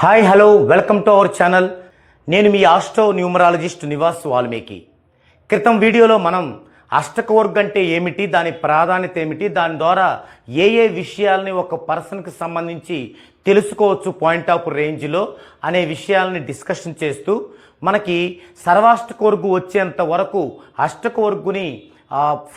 Hi hello welcome to our channel. నేను మీ astro numerologist Nivas Valmiki. క్రితం వీడియోలో మనం అష్టకవర్గ్ అంటే ఏమిటి దాని ప్రాధాన్యత ఏమిటి దాని ద్వారా ఏ ఏ విషయాల్ని ఒక పర్సన్కి సంబంధించి తెలుసుకోవచ్చు పాయింట్ ఆఫ్ రేంజ్లో అనే విషయాలని డిస్కషన్ చేస్తూ మనకి సర్వాష్టకవర్గు వచ్చేంత వరకు అష్టకవర్గుని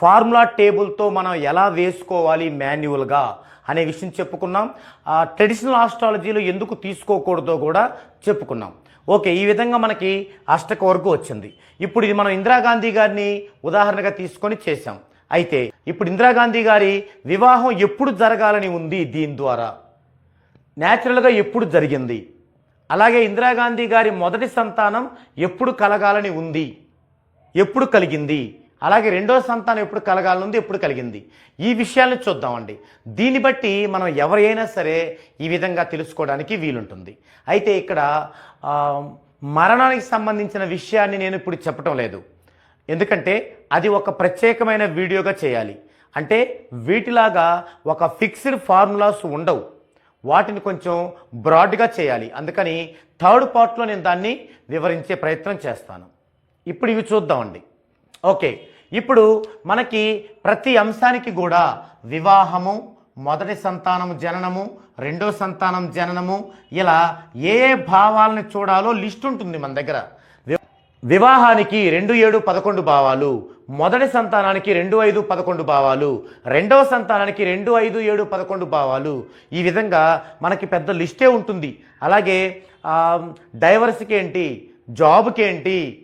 ఫార్ములా టేబుల్తో మనం ఎలా వేసుకోవాలి మాన్యువల్గా అనే విషయం చెప్పుకున్నాం. ఆ ట్రెడిషనల్ ఆస్ట్రాలజీలో ఎందుకు తీసుకోకూడదో కూడా చెప్పుకున్నాం. ఓకే ఈ విధంగా మనకి అష్టక వరకు వచ్చింది. ఇప్పుడు ఇది మనం ఇందిరాగాంధీ గారిని ఉదాహరణగా తీసుకొని చేశాం. అయితే ఇప్పుడు ఇందిరాగాంధీ గారి వివాహం ఎప్పుడు జరగాలని ఉంది దీని ద్వారా? న్యాచురల్గా ఎప్పుడు జరిగింది? అలాగే ఇందిరాగాంధీ గారి మొదటి సంతానం ఎప్పుడు కలగాలని ఉంది? ఎప్పుడు కలిగింది? అలాగే రెండో సంతానం ఎప్పుడు కలగాలనుంది ఎప్పుడు కలిగింది. ఈ విషయాలను చూద్దామండి. దీన్ని బట్టి మనం ఎవరైనా సరే ఈ విధంగా తెలుసుకోవడానికి వీలుంటుంది. అయితే ఇక్కడ మరణానికి సంబంధించిన విషయాన్ని నేను ఇప్పుడు చెప్పటం లేదు. ఎందుకంటే అది ఒక ప్రత్యేకమైన వీడియోగా చేయాలి. అంటే వీటిలాగా ఒక ఫిక్స్డ్ ఫార్ములాస్ ఉండవు. వాటిని కొంచెం బ్రాడ్గా చేయాలి. అందుకని థర్డ్ పార్ట్లో నేను దాన్ని వివరించే ప్రయత్నం చేస్తాను. ఇప్పుడు ఇవి చూద్దామండి. ఓకే. ఇప్పుడు మనకి ప్రతి అంశానికి కూడా వివాహము మొదటి సంతానం జననము రెండో సంతానం జననము ఇలా ఏ ఏ భావాలను చూడాలో లిస్ట్ ఉంటుంది మన దగ్గర. వివాహానికి రెండు ఏడు పదకొండు భావాలు మొదటి సంతానానికి రెండు ఐదు పదకొండు భావాలు రెండవ సంతానానికి రెండు ఐదు ఏడు పదకొండు భావాలు. ఈ విధంగా మనకి పెద్ద లిస్టే ఉంటుంది. అలాగే డైవర్స్కి ఏంటి జాబ్కి ఏంటి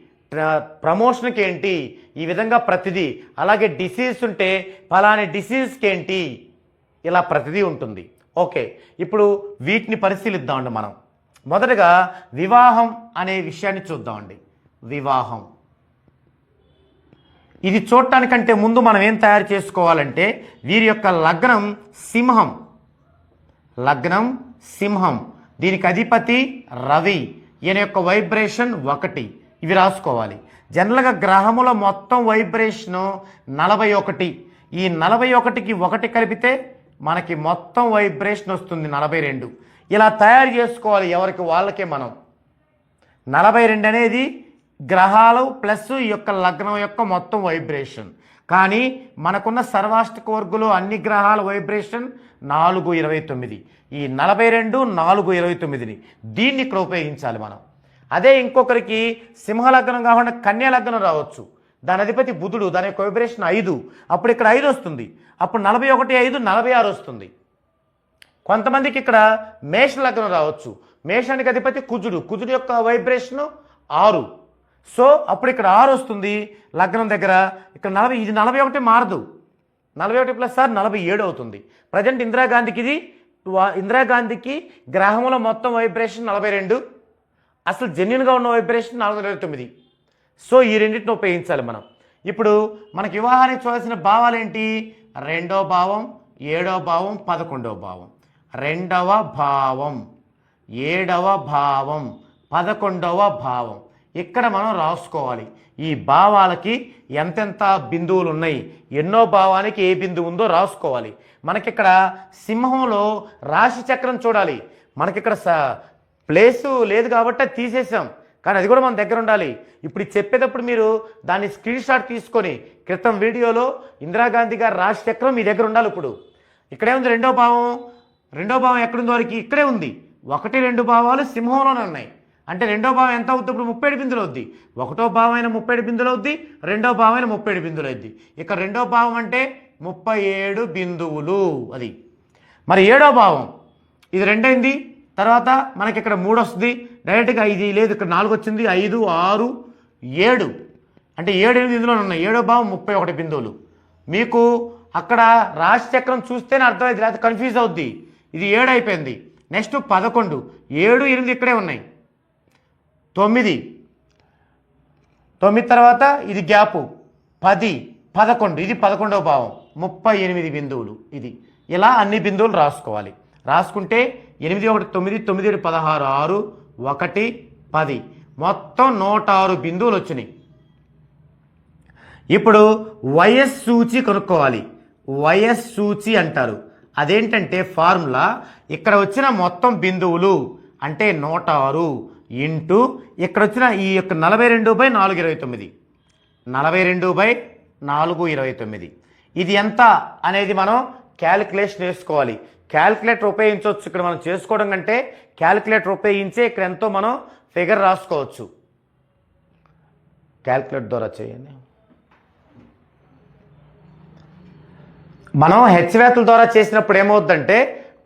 ప్రమోషన్కి ఏంటి ఈ విధంగా ప్రతిదీ. అలాగే డిసీజ్ ఉంటే ఫలాని డిసీజ్కి ఏంటి ఇలా ప్రతిదీ ఉంటుంది. ఓకే. ఇప్పుడు వీటిని పరిశీలిద్దామండి మనం. మొదటగా వివాహం అనే విషయాన్ని చూద్దామండి. వివాహం. ఇది చూడటానికంటే ముందు మనం ఏం తయారు చేసుకోవాలంటే వీరి యొక్క లగ్నం సింహం. లగ్నం సింహం. దీనికి అధిపతి రవి. ఈయన యొక్క వైబ్రేషన్ ఒకటి. ఇవి రాసుకోవాలి. జనరల్గా గ్రహముల మొత్తం వైబ్రేషను నలభై ఒకటి. ఈ నలభై ఒకటికి ఒకటి కలిపితే మనకి మొత్తం వైబ్రేషన్ వస్తుంది నలభై రెండు. ఇలా తయారు చేసుకోవాలి ఎవరికి? వాళ్ళకే మనం. నలభై రెండు అనేది గ్రహాలు ప్లస్ ఈ యొక్క లగ్నం యొక్క మొత్తం వైబ్రేషన్. కానీ మనకున్న సర్వాష్టక వర్గులో అన్ని గ్రహాల వైబ్రేషన్ నాలుగు ఇరవై తొమ్మిది. ఈ నలభై రెండు నాలుగు ఇరవై తొమ్మిదిని. దీన్ని ఇక్కడ ఉపయోగించాలి మనం. అదే ఇంకొకరికి సింహలగ్నం కాకుండా కన్యా లగ్నం రావచ్చు. దాని అధిపతి బుధుడు దాని యొక్క వైబ్రేషన్ ఐదు. అప్పుడు ఇక్కడ ఐదు వస్తుంది. అప్పుడు నలభై ఒకటి ఐదు నలభై ఆరు వస్తుంది. కొంతమందికి ఇక్కడ మేష లగ్నం రావచ్చు. మేషానికి అధిపతి కుజుడు. కుజుడు యొక్క వైబ్రేషను ఆరు. సో అప్పుడు ఇక్కడ ఆరు వస్తుంది లగ్నం దగ్గర. ఇక్కడ నలభై ఇది నలభై ఒకటి మారదు. నలభై ఒకటి ప్లస్ ఆరు నలభై ఏడు అవుతుంది. ప్రజెంట్ ఇందిరాగాంధీకి ఇది వా- ఇందిరాగాంధీకి గ్రహంలో మొత్తం వైబ్రేషన్ నలభై రెండు. అసలు జెన్యున్గా ఉన్న వైబ్రేషన్ నాలుగు వందల ఇరవై తొమ్మిది. సో ఈ రెండింటిని ఉపయోగించాలి మనం. ఇప్పుడు మనకి వివాహానికి చూడాల్సిన భావాలు ఏంటి? రెండో భావం ఏడో భావం పదకొండవ భావం. రెండవ భావం ఏడవ భావం పదకొండవ భావం. ఇక్కడ మనం రాసుకోవాలి. ఈ భావాలకి ఎంతెంత బిందువులు ఉన్నాయి? ఎన్నో భావానికి ఏ బిందువు ఉందో రాసుకోవాలి. మనకిక్కడ సింహంలో రాశి చక్రం చూడాలి. మనకిక్కడ స ప్లేసు లేదు కాబట్టి తీసేసాం. కానీ అది కూడా మన దగ్గర ఉండాలి. ఇప్పుడు చెప్పేటప్పుడు మీరు దాన్ని స్క్రీన్ షాట్ తీసుకొని క్రితం వీడియోలో ఇందిరాగాంధీ గారి రాశి చక్రం మీ దగ్గర ఉండాలి ఇప్పుడు. ఇక్కడే ఉంది రెండో భావం. రెండో భావం ఎక్కడుందో వరకు? ఇక్కడే ఉంది. ఒకటి రెండు భావాలు సింహంలోనే ఉన్నాయి. అంటే రెండో భావం ఎంత అవుతుంది ఇప్పుడు ముప్పై ఏడు బిందులు అవుద్ది. ఒకటో భావం అయిన ముప్పై ఏడు బిందులు అవుద్ది. రెండో భావం అయిన ముప్పై ఏడు బిందులు అవుద్ది. ఇక్కడ రెండో భావం అంటే ముప్పై ఏడు బిందువులు అది. మరి ఏడో భావం. ఇది రెండైంది. తర్వాత మనకి ఇక్కడ మూడు వస్తుంది డైరెక్ట్గా ఇది లేదు ఇక్కడ నాలుగు వచ్చింది ఐదు ఆరు ఏడు. అంటే ఏడు ఎనిమిది ఇందులో ఉన్నాయి. ఏడో భావం ముప్పై ఒకటి బిందువులు. మీకు అక్కడ రాశిచక్రం చూస్తేనే అర్థమైంది లేకపోతే కన్ఫ్యూజ్ అవుద్ది. ఇది ఏడు అయిపోయింది. నెక్స్ట్ పదకొండు. ఏడు ఎనిమిది ఇక్కడే ఉన్నాయి. తొమ్మిది. తొమ్మిది తర్వాత ఇది గ్యాపు. పది పదకొండు. ఇది పదకొండవ భావం. ముప్పై ఎనిమిది బిందువులు ఇది. ఇలా అన్ని బిందువులు రాసుకోవాలి. రాసుకుంటే ఎనిమిది ఒకటి తొమ్మిది తొమ్మిది ఏడు పదహారు ఆరు ఒకటి పది. మొత్తం నూట ఆరు బిందువులు వచ్చినాయి. ఇప్పుడు వయస్ సూచి కనుక్కోవాలి. వయస్ సూచి అంటారు. అదేంటంటే ఫార్ములా ఇక్కడ వచ్చిన మొత్తం బిందువులు అంటే నూట ఆరు ఇంటూ ఇక్కడ వచ్చిన ఈ యొక్క నలభై రెండు బై నాలుగు ఇరవై తొమ్మిది. నలభై రెండు బై నాలుగు ఇరవై తొమ్మిది. ఇది ఎంత అనేది మనం క్యాలిక్యులేషన్ వేసుకోవాలి. క్యాలిక్యులేటర్ ఉపయోగించవచ్చు. ఇక్కడ మనం చేసుకోవడం కంటే క్యాలిక్యులేటర్ ఉపయోగించే ఇక్కడ ఎంతో మనం ఫిగర్ రాసుకోవచ్చు. క్యాలిక్యులేటర్ ద్వారా చేయండి. మనం హెచ్చవేతల ద్వారా చేసినప్పుడు ఏమవుద్దంటే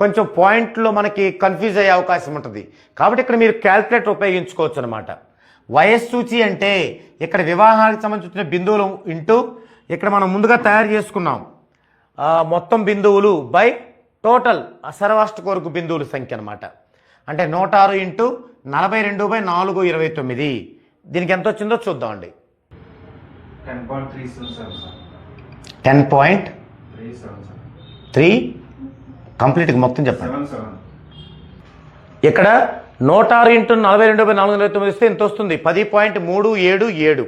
కొంచెం పాయింట్లో మనకి కన్ఫ్యూజ్ అయ్యే అవకాశం ఉంటుంది. కాబట్టి ఇక్కడ మీరు క్యాల్కులేటర్ ఉపయోగించుకోవచ్చు అనమాట వయస్సూచి అంటే ఇక్కడ వివాహానికి సంబంధించిన బిందువులు ఇంటూ ఇక్కడ మనం ముందుగా తయారు చేసుకున్నాం. మొత్తం బిందువులు బై టోటల్ అసర్వాష్ట కొరకు బిందువుల సంఖ్య అనమాట అంటే నూట ఆరు ఇంటూ నలభై రెండు బై నాలుగు ఇరవై తొమ్మిది. దీనికి ఎంత వచ్చిందో చూద్దామండి. టెన్ పాయింట్ త్రీ కంప్లీట్గా మొత్తం చెప్పండి. ఇక్కడ నూట ఆరు ఇంటూ నలభై రెండు బై నాలుగు ఇరవై తొమ్మిది ఇస్తే ఎంత వస్తుంది? పది పాయింట్ మూడు ఏడు ఏడు.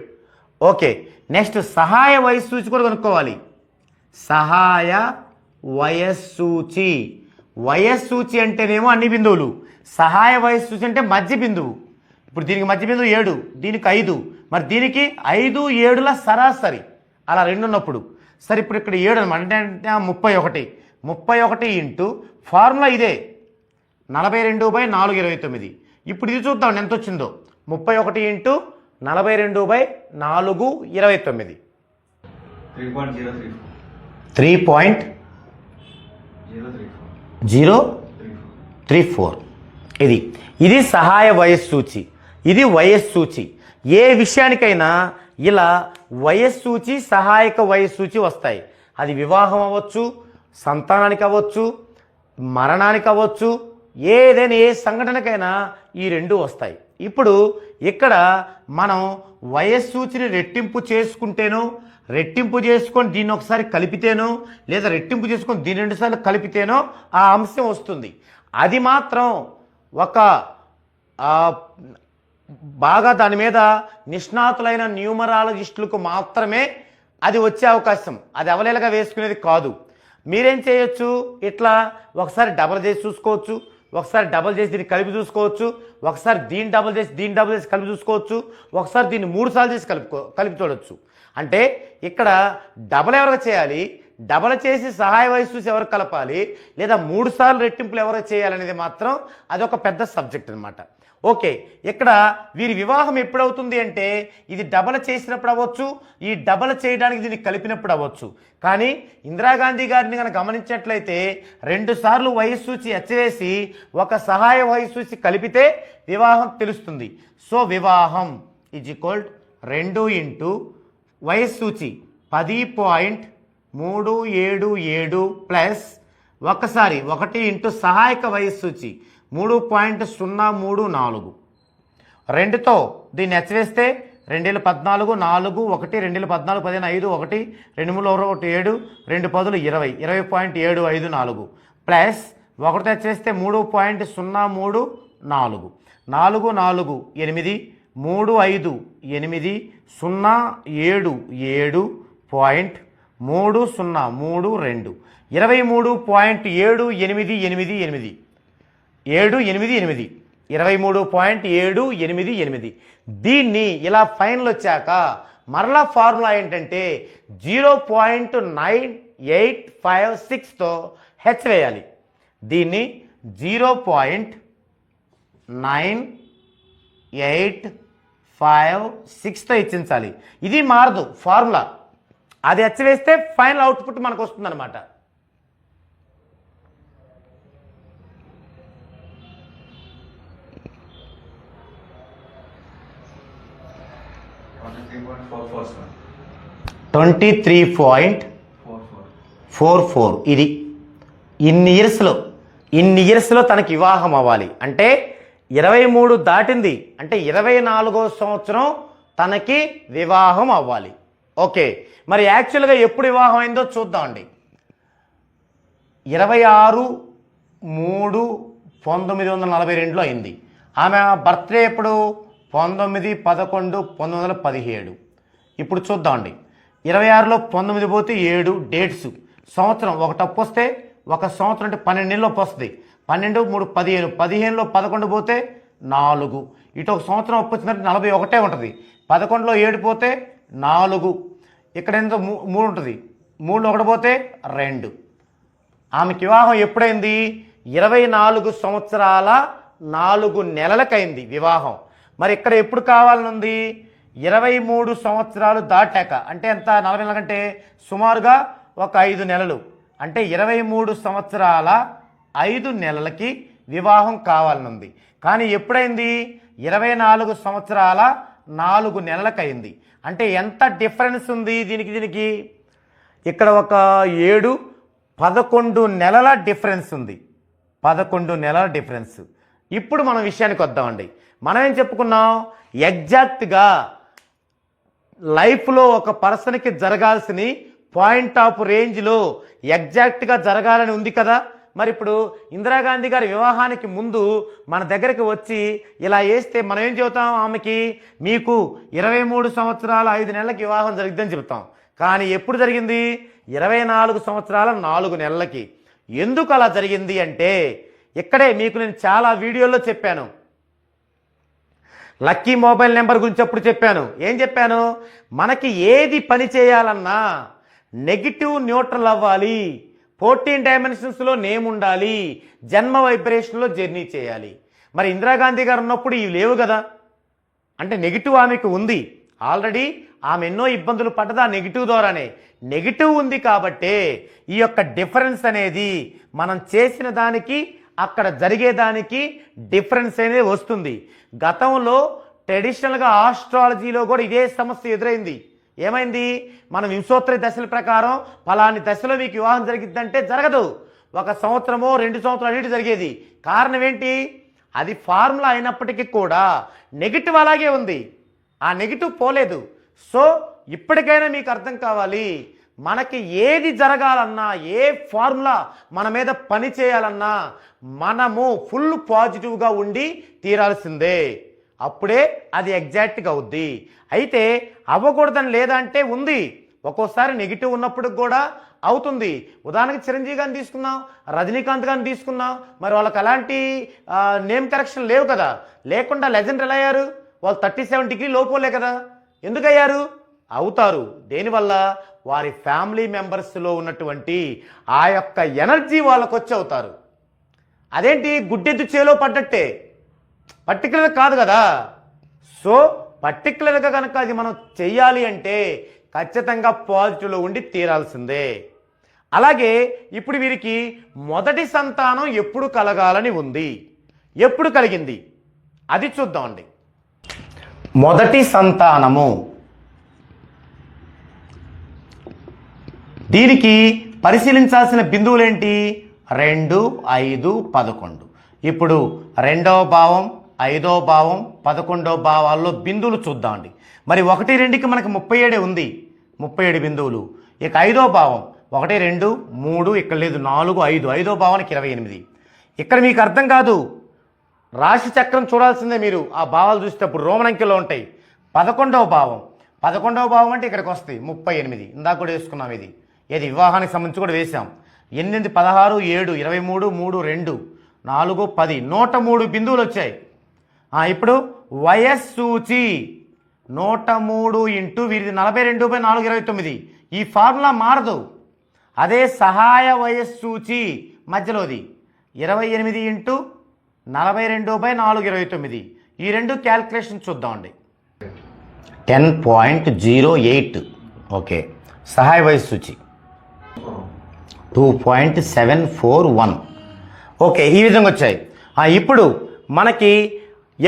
ఓకే నెక్స్ట్ సహాయ వయస్సు సూచి కూడా కనుక్కోవాలి. సహాయ వయస్సూచి. వయస్సూచి అంటేనేమో అన్ని బిందువులు. సహాయ వయస్సు సూచి అంటే మధ్య బిందువు. ఇప్పుడు దీనికి మధ్య బిందువు ఏడు దీనికి ఐదు. మరి దీనికి ఐదు ఏడుల సరాసరి. అలా రెండు ఉన్నప్పుడు. సరే ఇప్పుడు ఇక్కడ ఏడు అనమాట అంటే అంటే ముప్పై ఒకటి. ముప్పై ఒకటి ఇంటూ ఫార్ములా ఇదే. నలభై రెండు బై నాలుగు ఇరవై తొమ్మిది. ఇప్పుడు ఇది చూద్దాం ఎంత వచ్చిందో. ముప్పై ఒకటి ఇంటూ నలభై రెండు బై నాలుగు ఇరవై తొమ్మిది. Three point zero three four. ఇది ఇది సహాయ వయస్సూచి ఇది వయస్సూచి ఏ విషయానికైనా ఇలా వయస్సూచి సహాయక వయస్సూచి వస్తాయి. అది వివాహం అవ్వచ్చు సంతానానికి అవ్వచ్చు మరణానికి అవ్వచ్చు ఏదైనా ఏ సంఘటనకైనా ఈ రెండు వస్తాయి. ఇప్పుడు ఇక్కడ మనం వయస్సూచిని రెట్టింపు చేసుకుంటేనో రెట్టింపు చేసుకొని దీన్ని ఒకసారి కలిపితేనో లేదా రెట్టింపు చేసుకొని దీని రెండుసార్లు కలిపితేనో ఆ అంశం వస్తుంది. అది మాత్రం ఒక బాగా దాని మీద నిష్ణాతులైన న్యూమరాలజిస్టులకు మాత్రమే అది వచ్చే అవకాశం. అది అవలేలగా వేసుకునేది కాదు. మీరేం చేయొచ్చు? ఇట్లా ఒకసారి డబల్ చేసి చూసుకోవచ్చు. ఒకసారి డబల్ చేసి దీన్ని కలిపి చూసుకోవచ్చు. ఒకసారి దీన్ని డబల్ చేసి దీన్ని డబల్ చేసి కలిపి చూసుకోవచ్చు. ఒకసారి దీన్ని మూడు సార్లు చేసి కలుపుకో కలిపి చూడవచ్చు అంటే ఇక్కడ డబల్ ఎవరికి చేయాలి? డబల్ చేసి సహాయ వయసు చూసి ఎవరు కలపాలి? లేదా మూడు సార్లు రెట్టింపులు ఎవరు చేయాలనేది మాత్రం అదొక పెద్ద సబ్జెక్ట్ అనమాట ఓకే ఇక్కడ వీరి వివాహం ఎప్పుడవుతుంది అంటే ఇది డబల్ చేసినప్పుడు అవ్వచ్చు ఈ డబల్ చేయడానికి దీన్ని కలిపినప్పుడు అవ్వచ్చు. కానీ ఇందిరాగాంధీ గారిని కనుక గమనించినట్లయితే రెండు సార్లు వయస్సు సూచి ఎచ్చవేసి ఒక సహాయ వయస్సు సూచి కలిపితే వివాహం తెలుస్తుంది. సో వివాహం ఈజ్ ఈక్వల్ రెండు ఇంటూ వయస్సు సూచి పది పాయింట్ మూడు ఏడు ఏడు ప్లస్ ఒకసారి ఒకటి ఇంటూ సహాయక వయస్సు సూచి మూడు పాయింట్ సున్నా మూడు నాలుగు. రెండుతో దీన్ని హెచ్చవేస్తే రెండు వేల పద్నాలుగు నాలుగు ఒకటి రెండు వేల పద్నాలుగు పదిహేను ఐదు ఒకటి రెండు మూడు ఒకటి ఏడు రెండు పదులు ఇరవై ఇరవై పాయింట్ ఏడు ఐదు నాలుగు. ప్లస్ ఒకటి హెచ్చరిస్తే మూడు పాయింట్ సున్నా మూడు నాలుగు. నాలుగు నాలుగు ఎనిమిది మూడు ఐదు ఎనిమిది సున్నా ఏడు ఏడు పాయింట్ మూడు సున్నా మూడు రెండు. ఇరవై మూడు పాయింట్ ఏడు ఎనిమిది ఎనిమిది ఎనిమిది. ఏడు ఎనిమిది ఎనిమిది. ఇరవై మూడు పాయింట్ ఏడు ఎనిమిది ఎనిమిది. దీన్ని ఇలా ఫైనల్ వచ్చాక మరలా ఫార్ములా ఏంటంటే zero point nine eight five సిక్స్తో హెచ్ వేయాలి. దీన్ని zero point nine eight five సిక్స్తో ఇచ్చించాలి. ఇది మారదు ఫార్ములా. అది హెచ్ వేస్తే ఫైనల్ అవుట్పుట్ మనకు వస్తుందన్నమాట. Twenty three point four four ఇది ఇన్ని ఇయర్స్లో ఇన్ని ఇయర్స్లో తనకి వివాహం అవ్వాలి. అంటే ఇరవై మూడు దాటింది. అంటే ఇరవై నాలుగో సంవత్సరం తనకి వివాహం అవ్వాలి. ఓకే. మరి యాక్చువల్గా ఎప్పుడు వివాహం అయిందో చూద్దామండి ఇరవై ఆరు మూడు పంతొమ్మిది వందల నలభై రెండులో అయింది. ఆమె బర్త్డే ఎప్పుడు? పంతొమ్మిది పదకొండు పంతొమ్మిది వందల పదిహేడు. ఇప్పుడు చూద్దామండి. ఇరవై ఆరులో పంతొమ్మిది పోతే ఏడు డేట్స్. సంవత్సరం ఒకటప్పు వస్తే ఒక సంవత్సరం అంటే పన్నెండు నెలలోపు వస్తుంది. పన్నెండు మూడు పదిహేను. పదిహేనులో పదకొండు పోతే నాలుగు. ఇటు ఒక సంవత్సరం వచ్చిందంటే నలభై ఒకటే ఉంటుంది. పదకొండులో ఏడు పోతే నాలుగు. ఇక్కడ ఎంత? మూ మూడు ఉంటుంది. మూడు ఒకటి పోతే రెండు. ఆమెకి వివాహం ఎప్పుడైంది? ఇరవై నాలుగు సంవత్సరాల నాలుగు నెలలకైంది వివాహం. మరి ఇక్కడ ఎప్పుడు కావాలని ఉంది ఇరవై మూడు సంవత్సరాలు దాటాక. అంటే ఎంత? నలభై నెలల కంటే సుమారుగా ఒక ఐదు నెలలు. అంటే ఇరవై మూడు సంవత్సరాల ఐదు నెలలకి వివాహం కావాలనుంది. కానీ ఎప్పుడైంది? ఇరవై నాలుగు సంవత్సరాల నాలుగు నెలలకైంది. అంటే ఎంత డిఫరెన్స్ ఉంది దీనికి దీనికి? ఇక్కడ ఒక ఏడు పదకొండు నెలల డిఫరెన్స్ ఉంది. పదకొండు నెలల డిఫరెన్స్. ఇప్పుడు మనం విషయానికి వద్దామండి. మనం ఏం చెప్పుకున్నాం? ఎగ్జాక్ట్గా లైఫ్లో ఒక పర్సన్కి జరగాల్సిన పాయింట్ ఆఫ్ రేంజ్లో ఎగ్జాక్ట్గా జరగాలని ఉంది కదా? మరి ఇప్పుడు ఇందిరాగాంధీ గారి వివాహానికి ముందు మన దగ్గరికి వచ్చి ఇలా వేస్తే మనం ఏం చెబుతాం ఆమెకి? మీకు ఇరవై మూడు సంవత్సరాల ఐదు నెలలకి వివాహం జరిగిద్దని చెబుతాం. కానీ ఎప్పుడు జరిగింది? ఇరవై నాలుగు సంవత్సరాల నాలుగు నెలలకి. ఎందుకు అలా జరిగింది అంటే ఇక్కడే మీకు నేను చాలా వీడియోల్లో చెప్పాను. లక్కీ మొబైల్ నెంబర్ గురించి అప్పుడు చెప్పాను. ఏం చెప్పాను? మనకి ఏది పని చేయాలన్నా నెగిటివ్ న్యూట్రల్ అవ్వాలి. ఫోర్టీన్ డైమెన్షన్స్లో నేమ్ ఉండాలి. జన్మ వైబ్రేషన్లో జర్నీ చేయాలి. మరి ఇందిరాగాంధీ గారు ఉన్నప్పుడు ఇవి లేవు కదా. అంటే నెగిటివ్ ఆమెకు ఉంది. ఆల్రెడీ ఆమె ఎన్నో ఇబ్బందులు పడ్డది ఆ నెగిటివ్ ద్వారానే. నెగిటివ్ ఉంది కాబట్టే ఈ యొక్క డిఫరెన్స్ అనేది మనం చేసిన దానికి అక్కడ జరిగేదానికి డిఫరెన్స్ అనేది వస్తుంది. గతంలో ట్రెడిషనల్గా ఆస్ట్రాలజీలో కూడా ఇదే సమస్య ఎదురైంది. ఏమైంది? మనం వింశోత్తరి దశల ప్రకారం ఫలాని దశలో మీకు వివాహం జరిగిద్దంటే జరగదు. ఒక సంవత్సరమో రెండు సంవత్సరాలు అన్నిటి జరిగేది. కారణం ఏంటి? అది ఫార్ములా అయినప్పటికీ కూడా నెగిటివ్ అలాగే ఉంది. ఆ నెగిటివ్ పోలేదు. సో ఇప్పటికైనా మీకు అర్థం కావాలి. మనకి ఏది జరగాలన్నా ఏ ఫార్ములా మన మీద పని చేయాలన్నా మనము ఫుల్ పాజిటివ్గా ఉండి తీరాల్సిందే. అప్పుడే అది ఎగ్జాక్ట్గా అవుద్ది. అయితే అవ్వకూడదని లేదంటే ఉంది. ఒక్కోసారి నెగిటివ్ ఉన్నప్పుడు కూడా అవుతుంది. ఉదాహరణకి చిరంజీవి గారిని తీసుకున్నాం రజనీకాంత్ గారిని తీసుకున్నాం మరి వాళ్ళకి అలాంటి నేమ్ కరెక్షన్ లేవు కదా. లేకుండా లెజెండ్ ఎలా అయ్యారు? వాళ్ళు థర్టీ సెవెన్ డిగ్రీ లోపోలే కదా. ఎందుకు అయ్యారు? అవుతారు. దేనివల్ల? వారి ఫ్యామిలీ మెంబర్స్లో ఉన్నటువంటి ఆ యొక్క ఎనర్జీ వాళ్ళకు వచ్చి అవుతారు అదేంటి? గుడ్డెద్దు చేలో పడ్డట్టే. పర్టికులర్ కాదు కదా. సో పర్టికులర్గా కనుక అది మనం చెయ్యాలి అంటే ఖచ్చితంగా పాజిటివ్లో ఉండి తీరాల్సిందే. అలాగే ఇప్పుడు వీరికి మొదటి సంతానం ఎప్పుడు కలగాలని ఉంది. ఎప్పుడు కలిగింది? అది చూద్దామండి. మొదటి సంతానము. దీనికి పరిశీలించాల్సిన బిందువులేంటి? రెండు ఐదు పదకొండు. ఇప్పుడు రెండవ భావం ఐదవ భావం పదకొండవ భావాల్లో బిందువులు చూద్దామండి మరి ఒకటి రెండుకి మనకి ముప్పై ఏడే ఉంది. ముప్పై ఏడు బిందువులు. ఇక ఐదో భావం ఒకటి రెండు మూడు ఇక్కడ లేదు నాలుగు ఐదు. ఐదో భావానికి ఇరవై ఎనిమిది. ఇక్కడ మీకు అర్థం కాదు. రాశి చక్రం చూడాల్సిందే మీరు. ఆ భావాలు చూసేటప్పుడు రోమన్ అంకెలో ఉంటాయి. పదకొండవ భావం. పదకొండవ భావం అంటే ఇక్కడికి వస్తాయి. ముప్పై ఎనిమిది. ఇందాక కూడా వేసుకున్నాం ఇది. ఏది వివాహానికి సంబంధించి కూడా వేసాం ఎనిమిది పదహారు ఏడు ఇరవై మూడు మూడు రెండు నాలుగు పది నూట మూడు బిందువులు వచ్చాయి. ఇప్పుడు వయస్సూచి నూట మూడు ఇంటూ వీరిది నలభై రెండు బై నాలుగు ఇరవై తొమ్మిది. ఈ ఫార్ములా మారదు. అదే సహాయ వయస్సూచి మధ్యలోది. ఇరవై ఎనిమిది ఇంటూ నలభై రెండు బై నాలుగు ఇరవై తొమ్మిది. ఈ రెండు క్యాల్కులేషన్ చూద్దామండి ten point zero eight. Okay. సహాయ వయస్సూచి. Two point seven four one okay ఈ విధంగా వచ్చాయి. ఇప్పుడు మనకి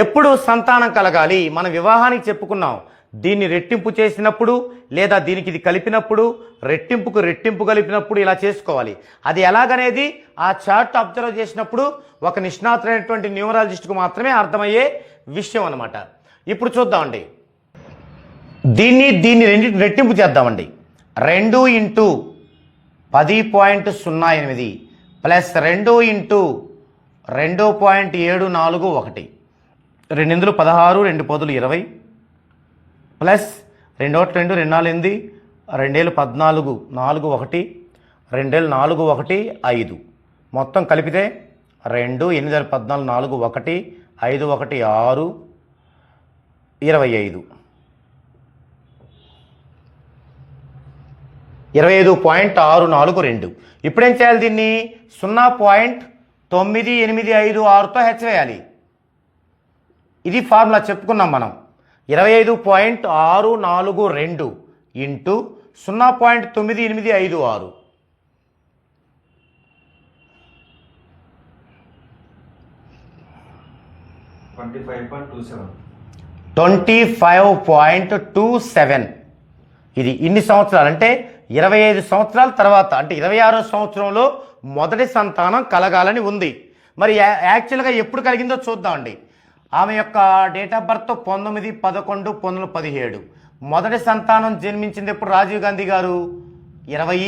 ఎప్పుడు సంతానం కలగాలి? మన వివాహానికి చెప్పుకున్నాం. దీన్ని రెట్టింపు చేసినప్పుడు లేదా దీనికి ఇది కలిపినప్పుడు రెట్టింపుకు రెట్టింపు కలిపినప్పుడు ఇలా చేసుకోవాలి. అది ఎలాగనేది ఆ చార్ట్ అబ్జర్వ్ చేసినప్పుడు ఒక నిష్ణాతులైనటువంటి న్యూమరాలజిస్ట్కు మాత్రమే అర్థమయ్యే విషయం అనమాట ఇప్పుడు చూద్దామండి. దీన్ని దీన్ని రెండింటిని రెట్టింపు చేద్దామండి. రెండు ఇంటూ పది పాయింట్ సున్నా ఎనిమిది ప్లస్ రెండు ఇంటూ రెండు పాయింట్ ఏడు నాలుగు ఒకటి. రెండెందులు పదహారు రెండు పదులు ఇరవై. ప్లస్ రెండు ఒకటి రెండు రెండు నాలుగు ఎనిమిది రెండేళ్ళు పద్నాలుగు నాలుగు ఒకటి రెండేళ్ళు నాలుగు ఒకటి ఐదు. మొత్తం కలిపితే రెండు ఎనిమిది పద్నాలుగు నాలుగు ఒకటి ఐదు ఒకటి ఆరు ఇరవై ఐదు. ఇరవై ఐదు పాయింట్ ఆరు నాలుగు రెండు. ఇప్పుడేం చేయాలి దీన్ని? సున్నా పాయింట్ తొమ్మిది ఎనిమిది ఐదు ఆరుతో హెచ్చవేయాలి ఇది ఫార్ములా చెప్పుకున్నాం మనం. ఇరవై ఐదు పాయింట్ ఆరు నాలుగు రెండు ఇంటూ సున్నా పాయింట్ తొమ్మిది ఎనిమిది ఐదు ఆరు. Twenty five point two seven. Twenty five point two seven ఇది ఇన్ని సంవత్సరాలు అంటే ఇరవై ఐదు సంవత్సరాల తర్వాత అంటే ఇరవై ఆరో సంవత్సరంలో మొదటి సంతానం కలగాలని ఉంది. మరి యాక్చువల్గా ఎప్పుడు కలిగిందో చూద్దామండి ఆమె యొక్క డేట్ ఆఫ్ బర్త్ పంతొమ్మిది పదకొండు పంతొమ్మిది పదిహేడు. మొదటి సంతానం జన్మించింది ఎప్పుడు రాజీవ్ గాంధీ గారు? ఇరవై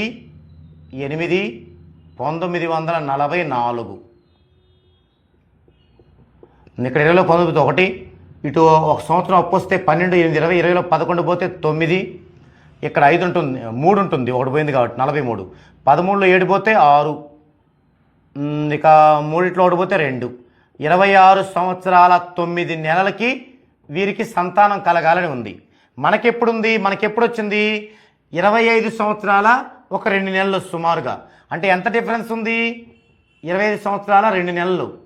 ఎనిమిది పంతొమ్మిది వందల నలభై నాలుగు. ఇక్కడ ఇరవైలో పంతొమ్మిది ఒకటి ఇటు ఒక సంవత్సరం అప్పు వస్తే పన్నెండు ఎనిమిది ఇరవై ఇరవైలో పదకొండు పోతే తొమ్మిది ఇక్కడ ఐదు ఉంటుంది మూడు ఉంటుంది ఒకటి పోయింది కాబట్టి నలభై మూడు. పదమూడులో ఏడు పోతే ఆరు. ఇక మూడిట్లో ఒకటి పోతే రెండు. ఇరవై ఆరు సంవత్సరాల తొమ్మిది నెలలకి వీరికి సంతానం కలగాలని ఉంది. మనకెప్పుడుంది మనకెప్పుడు వచ్చింది ఇరవై ఐదు సంవత్సరాల ఒక రెండు నెలలు సుమారుగా. అంటే ఎంత డిఫరెన్స్ ఉంది? ఇరవై ఐదు సంవత్సరాల రెండు నెలలు.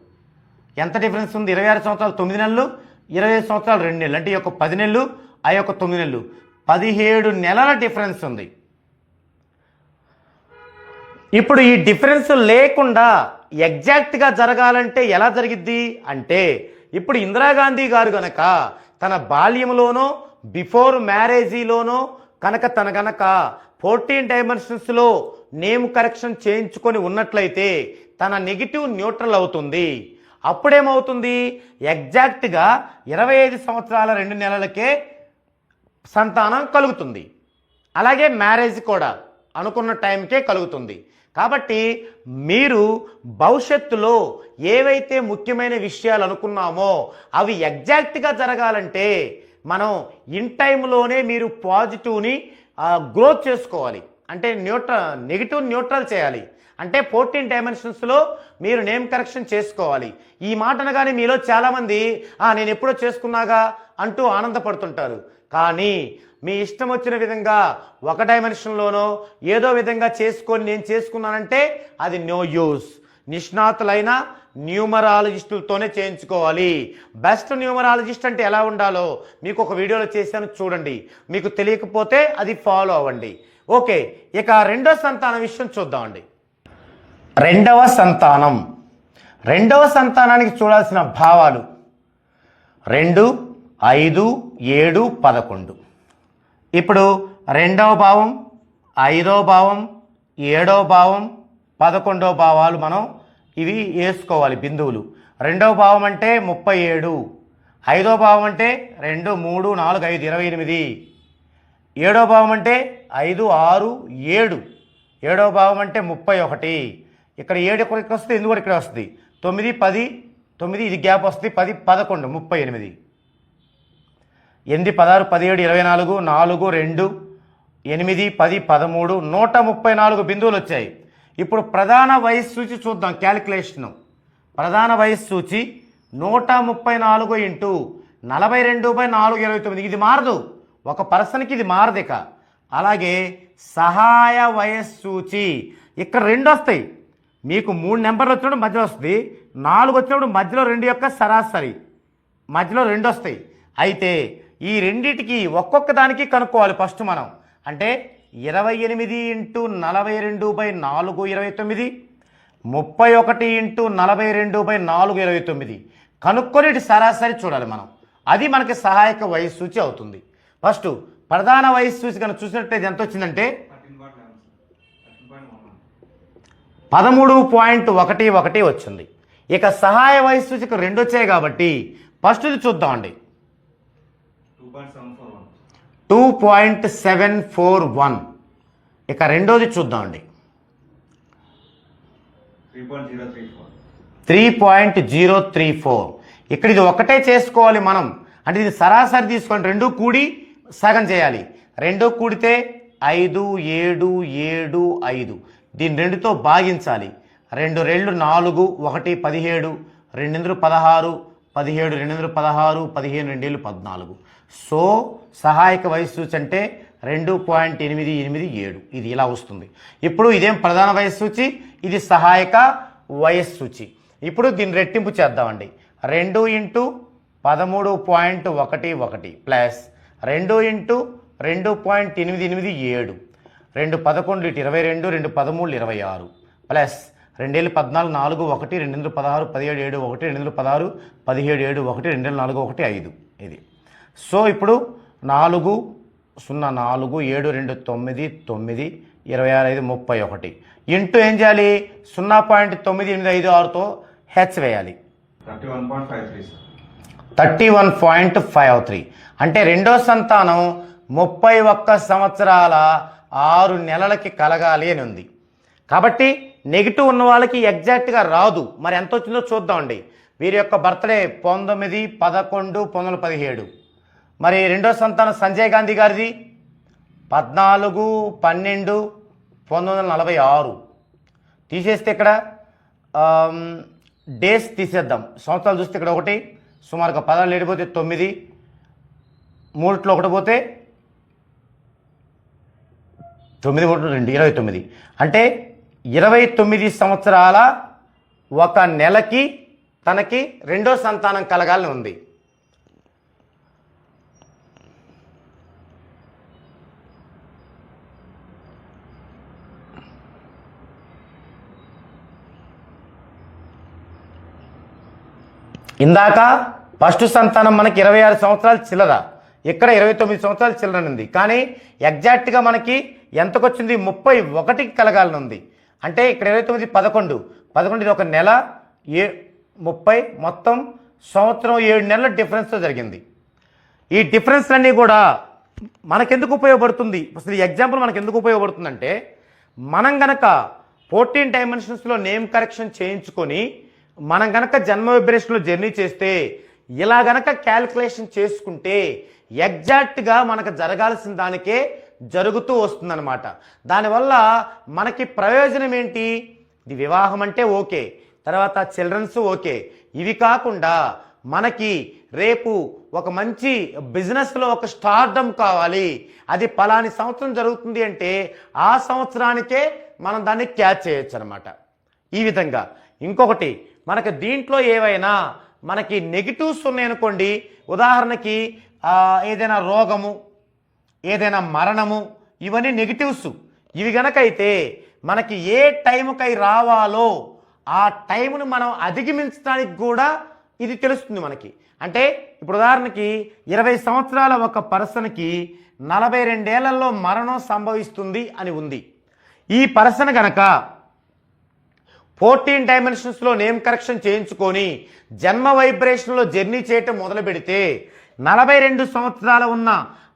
ఎంత డిఫరెన్స్ ఉంది? ఇరవై ఆరు సంవత్సరాలు తొమ్మిది నెలలు ఇరవై ఐదు సంవత్సరాలు రెండు నెలలు. అంటే ఈ యొక్క పది నెలలు ఆ యొక్క తొమ్మిది నెలలు. పదిహేడు నెలల డిఫరెన్స్ ఉంది. ఇప్పుడు ఈ డిఫరెన్స్ లేకుండా ఎగ్జాక్ట్గా జరగాలంటే ఎలా జరిగిద్ది? అంటే ఇప్పుడు ఇందిరాగాంధీ గారు గనక తన బాల్యంలోనో బిఫోర్ మ్యారేజీలోనో కనుక తన గనక ఫోర్టీన్ డైమెన్షన్స్లో నేమ్ కరెక్షన్ చేయించుకొని ఉన్నట్లయితే తన నెగిటివ్ న్యూట్రల్ అవుతుంది. అప్పుడేమవుతుంది? ఎగ్జాక్ట్గా ఇరవై ఐదు సంవత్సరాల రెండు నెలలకే సంతానం కలుగుతుంది. అలాగే మ్యారేజ్ కూడా అనుకున్న టైంకే కలుగుతుంది. కాబట్టి మీరు భవిష్యత్తులో ఏవైతే ముఖ్యమైన విషయాలు అనుకున్నామో అవి ఎగ్జాక్ట్గా జరగాలంటే మనం ఇన్ టైంలోనే మీరు పాజిటివ్ని గ్రోత్ చేసుకోవాలి. అంటే న్యూట్రల్ నెగిటివ్ న్యూట్రల్ చేయాలి. అంటే ఫోర్టీన్ డైమెన్షన్స్లో మీరు నేమ్ కరెక్షన్ చేసుకోవాలి. ఈ మాట అనగానే మీలో చాలామంది నేను ఎప్పుడో చేసుకున్నాగా అంటూ ఆనందపడుతుంటారు. కానీ మీ ఇష్టం వచ్చిన విధంగా ఒక డైమెన్షన్లోనో ఏదో విధంగా చేసుకొని నేను చేసుకున్నానంటే అది నో యూస్ నిష్ణాతులైన న్యూమరాలజిస్టులతోనే చేయించుకోవాలి. బెస్ట్ న్యూమరాలజిస్ట్ అంటే ఎలా ఉండాలో మీకు ఒక వీడియోలో చేశాను చూడండి. మీకు తెలియకపోతే అది ఫాలో అవ్వండి. ఓకే ఇక రెండో సంతానం విషయం చూద్దామండి. రెండవ సంతానం. రెండవ సంతానానికి చూడాల్సిన భావాలు. రెండు ఐదు ఏడు పదకొండు. ఇప్పుడు రెండవ భావం ఐదవ భావం ఏడవ భావం పదకొండవ భావాలు మనం ఇవి వేసుకోవాలి బిందువులు. రెండవ భావం అంటే ముప్పై ఏడు ఐదవ భావం అంటే రెండు మూడు నాలుగు ఐదు ఇరవై ఎనిమిది. ఏడవ భావం అంటే ఐదు ఆరు ఏడు. ఏడవ భావం అంటే ముప్పై ఒకటి. ఇక్కడ ఏడు ఇక్కడికి వస్తుంది? ఎందుకు ఇక్కడ వస్తుంది? తొమ్మిది పది తొమ్మిది ఇది గ్యాప్ వస్తుంది. పది పదకొండు ముప్పై ఎనిమిది. ఎనిమిది పదహారు పదిహేడు ఇరవై నాలుగు నాలుగు రెండు ఎనిమిది పది పదమూడు నూట ముప్పై నాలుగు బిందువులు వచ్చాయి. ఇప్పుడు ప్రధాన వయస్సు సూచి చూద్దాం క్యాలిక్యులేషను. ప్రధాన వయస్సు సూచి నూట ముప్పై నాలుగు ఇంటూ నలభై రెండు బై నాలుగు ఇరవై తొమ్మిది. ఇది మారదు. ఒక పర్సన్కి ఇది మారదు ఇక. అలాగే సహాయ వయస్సు సూచి ఇక్కడ రెండు వస్తాయి. మీకు మూడు నెంబర్లు వచ్చినప్పుడు మధ్యలో వస్తుంది. నాలుగు వచ్చినప్పుడు మధ్యలో రెండు యొక్క సరాసరి. మధ్యలో రెండు వస్తాయి. అయితే ఈ రెండిటికి ఒక్కొక్క దానికి కనుక్కోవాలి ఫస్ట్ మనం. అంటే ఇరవై ఎనిమిది ఇంటూ నలభై రెండు బై నాలుగు ఇరవై తొమ్మిది ముప్పై ఒకటి ఇంటూ నలభై రెండు బై నాలుగు ఇరవై తొమ్మిది. కనుక్కొని సరాసరి చూడాలి మనం. అది మనకి సహాయక వయస్సు సూచి అవుతుంది. ఫస్ట్ ప్రధాన వయస్సు సూచి కనుక చూసినట్లయితే ఎంత వచ్చిందంటే? పదమూడు పాయింట్ ఒకటి ఒకటి వచ్చింది. ఇక సహాయ వయస్సు సూచిక రెండు వచ్చాయి కాబట్టి ఫస్ట్ ఇది చూద్దామండి. Two point seven four one ఇక రెండోది చూద్దామండి three point zero three four three point zero three four ఇక్కడ ఇది ఒకటే చేసుకోవాలి మనం. అంటే ఇది సరాసరి తీసుకొని రెండు కూడి సగం చేయాలి. రెండు కూడితే ఐదు ఏడు ఏడు ఐదు. దీని రెండుతో భాగించాలి. రెండు రెండు నాలుగు ఒకటి పదిహేడు రెండెందులు పదహారు పదిహేడు రెండెందులు పదహారు పదిహేను రెండేళ్ళు పద్నాలుగు. సో సహాయక వయస్సు సూచి అంటే రెండు పాయింట్ ఎనిమిది ఎనిమిది ఏడు. ఇది ఇలా వస్తుంది. ఇప్పుడు ఇదేం ప్రధాన వయస్సు సూచి? ఇది సహాయక వయస్సు సూచి. ఇప్పుడు దీన్ని రెట్టింపు చేద్దామండి. రెండు ఇంటూ పదమూడు పాయింట్ ఒకటి ఒకటి ప్లస్ రెండు ఇంటూ రెండు పాయింట్ ఎనిమిది ఎనిమిది ఏడు. రెండు పదకొండు ఇటు ఇరవై రెండు రెండు పదమూడు ఇరవై ఆరు. ప్లస్ రెండేళ్ళు పద్నాలుగు నాలుగు ఒకటి రెండేళ్ళు పదహారు పదిహేడు ఏడు ఒకటి రెండు వందల పదహారు పదిహేడు ఏడు ఒకటి రెండేళ్ళు నాలుగు ఒకటి ఐదు. ఇది. సో ఇప్పుడు నాలుగు సున్నా నాలుగు ఏడు రెండు తొమ్మిది తొమ్మిది ఇరవై ఆరు ఐదు ముప్పై ఒకటి. ఇంటూ ఏం చేయాలి? సున్నా పాయింట్ తొమ్మిది ఎనిమిది ఐదు ఆరుతో హెచ్ వేయాలి. Thirty one point five three అంటే రెండో సంతానం ముప్పై ఒక్క సంవత్సరాల ఆరు నెలలకి కలగాలి అని ఉంది. కాబట్టి నెగిటివ్ ఉన్న వాళ్ళకి ఎగ్జాక్ట్గా రాదు. మరి ఎంత వచ్చిందో చూద్దామండి. వీరి యొక్క బర్త్డే పంతొమ్మిది పదకొండు పంతొమ్మిది పదిహేడు. మరి రెండో సంతానం సంజయ్ గాంధీ గారిది? పద్నాలుగు పన్నెండు పంతొమ్మిది వందల నలభై ఆరు. తీసేస్తే ఇక్కడ డేస్ తీసేద్దాం. సంవత్సరాలు చూస్తే ఇక్కడ ఒకటి సుమారుగా పదాలు ఏడిపోతే తొమ్మిది మూడిట్లో ఒకటి పోతే తొమ్మిది మూడు రెండు ఇరవై తొమ్మిది. అంటే ఇరవై తొమ్మిది సంవత్సరాల ఒక నెలకి తనకి రెండో సంతానం కలగాలని ఉంది. ఇందాక ఫస్ట్ సంతానం మనకి ఇరవై ఆరు సంవత్సరాలు చిల్లర. ఇక్కడ ఇరవై తొమ్మిది సంవత్సరాలు చిల్లరనుంది. కానీ ఎగ్జాక్ట్గా మనకి ఎంతకొచ్చింది? ముప్పై ఒకటికి కలగాలని ఉంది అంటే ఇక్కడ ఇరవై తొమ్మిది పదకొండు. పదకొండు ఇది ఒక నెల ఏ ముప్పై మొత్తం సంవత్సరం ఏడు నెలల డిఫరెన్స్తో జరిగింది. ఈ డిఫరెన్స్లన్నీ కూడా మనకెందుకు ఉపయోగపడుతుంది? అసలు ఈ ఎగ్జాంపుల్ మనకు ఎందుకు ఉపయోగపడుతుందంటే మనం గనక ఫోర్టీన్ డైమెన్షన్స్లో నేమ్ కరెక్షన్ చేయించుకొని మనం గనక జన్మ విబ్రేషన్లో జర్నీ చేస్తే ఇలా గనక క్యాల్కులేషన్ చేసుకుంటే ఎగ్జాక్ట్గా మనకు జరగాల్సిన దానికే జరుగుతూ వస్తుందన్నమాట. దానివల్ల మనకి ప్రయోజనం ఏంటి? ఇది వివాహం అంటే ఓకే. తర్వాత చిల్డ్రన్స్ ఓకే. ఇవి కాకుండా మనకి రేపు ఒక మంచి బిజినెస్లో ఒక స్టార్డమ్ కావాలి. అది పలాని సంవత్సరం జరుగుతుంది అంటే ఆ సంవత్సరానికే మనం దాన్ని క్యాచ్ చేయొచ్చు అనమాట ఈ విధంగా. ఇంకొకటి మనకు దీంట్లో ఏవైనా మనకి నెగిటివ్స్ ఉన్నాయనుకోండి ఉదాహరణకి ఏదైనా రోగము ఏదైనా మరణము ఇవన్నీ నెగిటివ్స్ ఇవి గనక అయితే మనకి ఏ టైంకై రావాలో ఆ టైంను మనం అధిగమించడానికి కూడా ఇది తెలుస్తుంది మనకి. అంటే ఇప్పుడు ఉదాహరణకి ఇరవై సంవత్సరాల ఒక పర్సన్కి నలభై రెండేళ్ళలో మరణం సంభవిస్తుంది అని ఉంది. ఈ పర్సన్ గనక ఫోర్టీన్ డైమెన్షన్స్లో నేమ్ కరెక్షన్ చేయించుకొని జన్మ వైబ్రేషన్లో జర్నీ చేయటం మొదలు పెడితే నలభై రెండు సంవత్సరాలు ఉన్న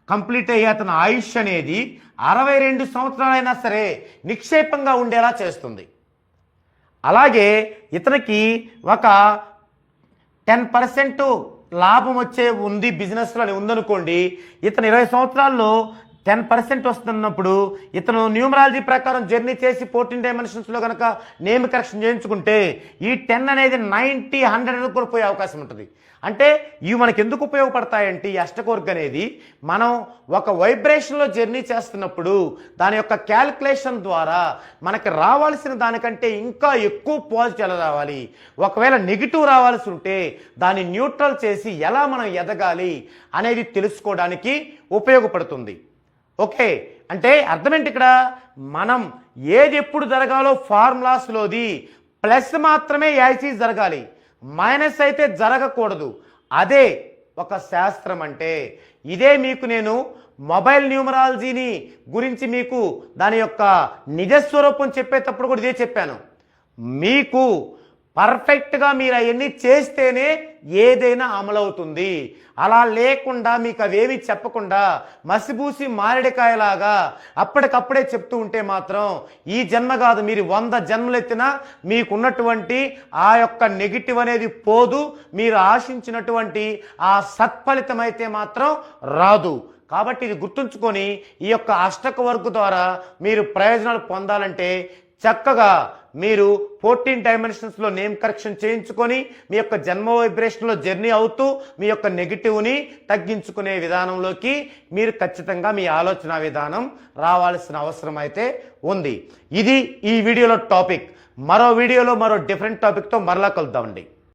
కంప్లీట్ అయ్యే అతని ఆయుష్ అనేది అరవై రెండు సంవత్సరాలైనా సరే నిక్షేపంగా ఉండేలా చేస్తుంది. అలాగే ఇతనికి ఒక టెన్ పర్సెంట్ లాభం వచ్చే ఉంది బిజినెస్లో అని ఉందనుకోండి ఇతను ఇరవై సంవత్సరాల్లో టెన్ పర్సెంట్ వస్తున్నప్పుడు ఇతను న్యూమరాలజీ ప్రకారం జర్నీ చేసి ఫోర్టీన్ డైమెన్షన్స్లో కనుక నేమ్ కరెక్షన్ చేయించుకుంటే ఈ టెన్ అనేది నైంటీ హండ్రెడ్ కూడా పోయే అవకాశం ఉంటుంది. అంటే ఇవి మనకి ఎందుకు ఉపయోగపడతాయంటే ఈ అష్టకోర్గ్ అనేది మనం ఒక వైబ్రేషన్లో జర్నీ చేస్తున్నప్పుడు దాని యొక్క క్యాలిక్యులేషన్ ద్వారా మనకి రావాల్సిన దానికంటే ఇంకా ఎక్కువ పాజిటివ్ ఎలా రావాలి? ఒకవేళ నెగిటివ్ రావాల్సి ఉంటే దాన్ని న్యూట్రల్ చేసి ఎలా మనం ఎదగాలి అనేది తెలుసుకోవడానికి ఉపయోగపడుతుంది. ఓకే. అంటే అర్థం ఏంటి ఇక్కడ? మనం ఏది ఎప్పుడు జరగాలో ఫార్ములాస్లోది ప్లస్ మాత్రమే యాసిస్ జరగాలి. మైనస్ అయితే జరగకూడదు. అదే ఒక శాస్త్రం అంటే. ఇదే మీకు నేను మొబైల్ న్యూమరాలజీని గురించి మీకు దాని యొక్క నిజస్వరూపం చెప్పేటప్పుడు కూడా ఇదే చెప్పాను. మీకు పర్ఫెక్ట్గా మీరు అవన్నీ చేస్తేనే ఏదైనా అమలవుతుంది. అలా లేకుండా మీకు అవేవి చెప్పకుండా మసిబూసి మామిడికాయలాగా అప్పటికప్పుడే చెప్తూ ఉంటే మాత్రం ఈ జన్మ కాదు మీరు వంద జన్మలెత్తినా మీకున్నటువంటి ఆ యొక్క నెగిటివ్ అనేది పోదు. మీరు ఆశించినటువంటి ఆ సత్ఫలితం అయితే మాత్రం రాదు. కాబట్టి ఇది గుర్తుంచుకొని ఈ యొక్క అష్టక వర్గ ద్వారా మీరు ప్రయోజనాలు పొందాలంటే చక్కగా మీరు ఫోర్టీన్ డైమెన్షన్స్లో నేమ్ కరెక్షన్ చేయించుకొని మీ యొక్క జన్మ వైబ్రేషన్లో జర్నీ అవుతూ మీ యొక్క నెగిటివ్ని తగ్గించుకునే విధానంలోకి మీరు ఖచ్చితంగా మీ ఆలోచన విధానం రావాల్సిన అవసరం అయితే ఉంది. ఇది ఈ వీడియోలో టాపిక్. మరో వీడియోలో మరో డిఫరెంట్ టాపిక్తో మరలా కలుద్దామండి.